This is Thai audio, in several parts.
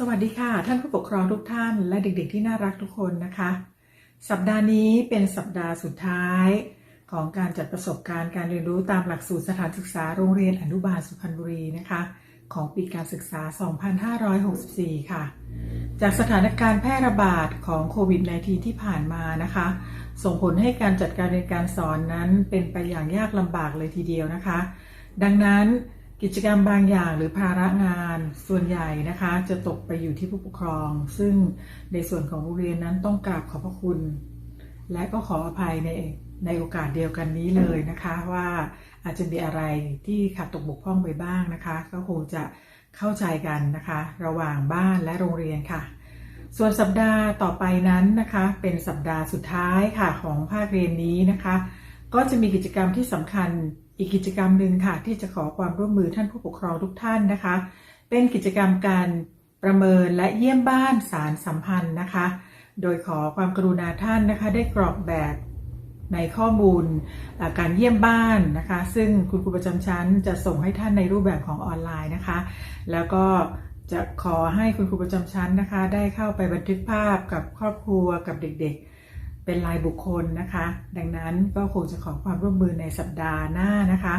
สวัสดีค่ะ ท่านผู้ปกครองทุกท่านและเด็กๆที่น่ารักทุกคนนะคะ สัปดาห์นี้เป็นสัปดาห์สุดท้าย ของการจัดประสบการณ์การเรียนรู้ตามหลักสูตรสถานศึกษาโรงเรียนอนุบาลสุพรรณบุรีนะคะ ของปีการศึกษา 2564 ค่ะ จากสถานการณ์แพร่ระบาดของโควิด -19 ที่ผ่านมานะคะ ส่งผลให้การจัดการเรียนการสอนนั้นเป็นไปอย่างยากลำบากเลยทีเดียวนะคะ ดังนั้น กิจกรรมบางอย่างหรือภาระงานส่วนใหญ่นะคะ จะตกไปอยู่ที่ผู้ปกครอง ซึ่งในส่วนของโรงเรียนนั้นต้องกราบขอบพระคุณ และก็ขออภัยในในโอกาสเดียวกันนี้เลยนะคะว่าอาจจะมีอะไรที่ขาดตกบกพร่องไปบ้างนะคะ ก็คงจะเข้าใจกันนะคะ ระหว่างบ้านและโรงเรียนค่ะ ส่วนสัปดาห์ต่อไปนั้นนะคะ เป็นสัปดาห์สุดท้ายค่ะของภาคเรียนนี้นะคะ ก็จะมีกิจกรรมที่สำคัญ อีกกิจกรรมหนึ่งค่ะ ที่จะขอความร่วมมือท่านผู้ปกครองทุกท่านนะคะ เป็นกิจกรรมการประเมินและเยี่ยมบ้านสารสัมพันธ์นะคะ โดยขอความกรุณาท่านนะคะ ได้กรอกแบบในข้อมูลการเยี่ยมบ้านนะคะ ซึ่งคุณครูประจำชั้นจะส่งให้ท่านในรูปแบบของออนไลน์นะคะ แล้วก็จะขอให้คุณครูประจำชั้นนะคะ ได้เข้าไปบันทึกภาพกับครอบครัวกับเด็กๆ เป็นรายบุคคลนะคะ ดังนั้นก็คงจะขอความร่วมมือในสัปดาห์หน้านะคะ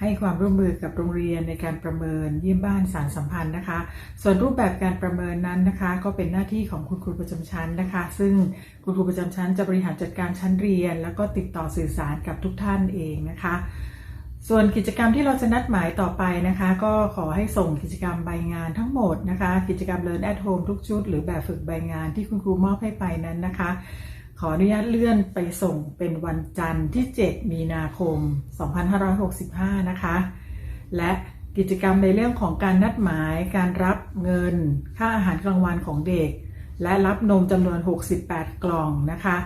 ให้ความร่วมมือกับโรงเรียนในการประเมินเยี่ยมบ้านสารสัมพันธ์นะคะ ส่วนรูปแบบการประเมินนั้นนะคะ ก็เป็นหน้าที่ของคุณครูประจำชั้นนะคะ ซึ่งคุณครูประจำชั้นจะบริหารจัดการชั้นเรียน แล้วก็ติดต่อสื่อสารกับทุกท่านเองนะคะส่วนกิจกรรมที่เราจะนัดหมายต่อไปนะคะ ก็ขอให้ส่งกิจกรรมใบงานทั้งหมดนะคะ กิจกรรม Learn at Home ทุกชุด หรือแบบฝึกใบงานที่คุณครูมอบให้ไปนั้นนะคะ ออนุญาตเลื่อนไปส่งเป็นวันจันทร์ที่ 7 มีนาคม 2565 นะคะ และกิจกรรมในเรื่องของการนัดหมายการรับเงิน ค่าอาหารกลางวันของเด็ก และรับนมจำนวน 68 กล่องนะคะ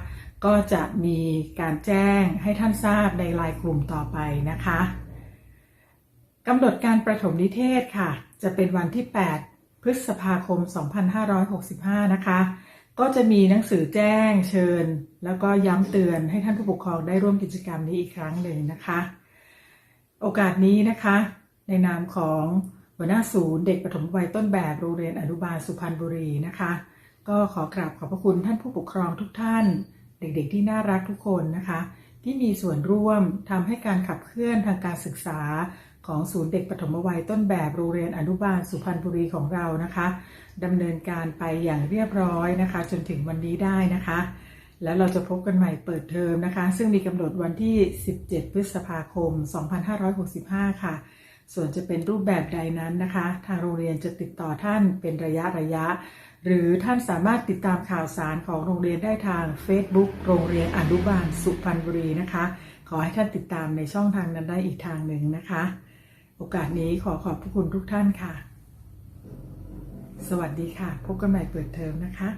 ก็จะมีการแจ้งให้ท่านทราบในไลน์กลุ่มต่อไปนะคะกำหนดการประถมนิเทศค่ะ จะเป็นวันที่ 8 พฤษภาคม 2565 นะคะ ก็จะมีหนังสือแจ้งเชิญ แล้วก็ย้ำเตือนให้ท่านผู้ปกครองได้ร่วมกิจกรรมนี้อีกครั้งหนึ่งนะคะ โอกาสนี้นะคะ ในนามของหัวหน้าศูนย์เด็กปฐมวัยต้นแบบโรงเรียนอนุบาลสุพรรณบุรีนะคะ ก็ขอกราบขอบพระคุณท่านผู้ปกครองทุกท่าน เด็กๆที่น่ารักทุกคนนะคะ ที่มีส่วนร่วมทำให้การขับเคลื่อนทางการศึกษา ของศูนย์เด็กปฐมวัยต้นแบบโรงเรียนอนุบาลสุพรรณบุรีของเรานะคะดำเนินการไปอย่างเรียบร้อยนะคะ จนถึงวันนี้ได้นะคะ แล้วเราจะพบกันใหม่เปิดเทอมนะคะ ซึ่งมีกำหนดวันที่ 17 พฤษภาคม 2565 ค่ะ ส่วนจะเป็นรูปแบบใดนั้นนะคะ ทางโรงเรียนจะติดต่อท่านเป็นระยะระยะ หรือท่านสามารถติดตามข่าวสารของโรงเรียนได้ทาง Facebook โรงเรียนอนุบาลสุพรรณบุรีนะคะ ขอให้ท่านติดตามในช่องทางนั้นได้อีกทางหนึ่งนะคะ โอกาสนี้ขอขอบพระคุณทุกท่านค่ะ สวัสดีค่ะ พบกันใหม่เปิดเทอมนะคะ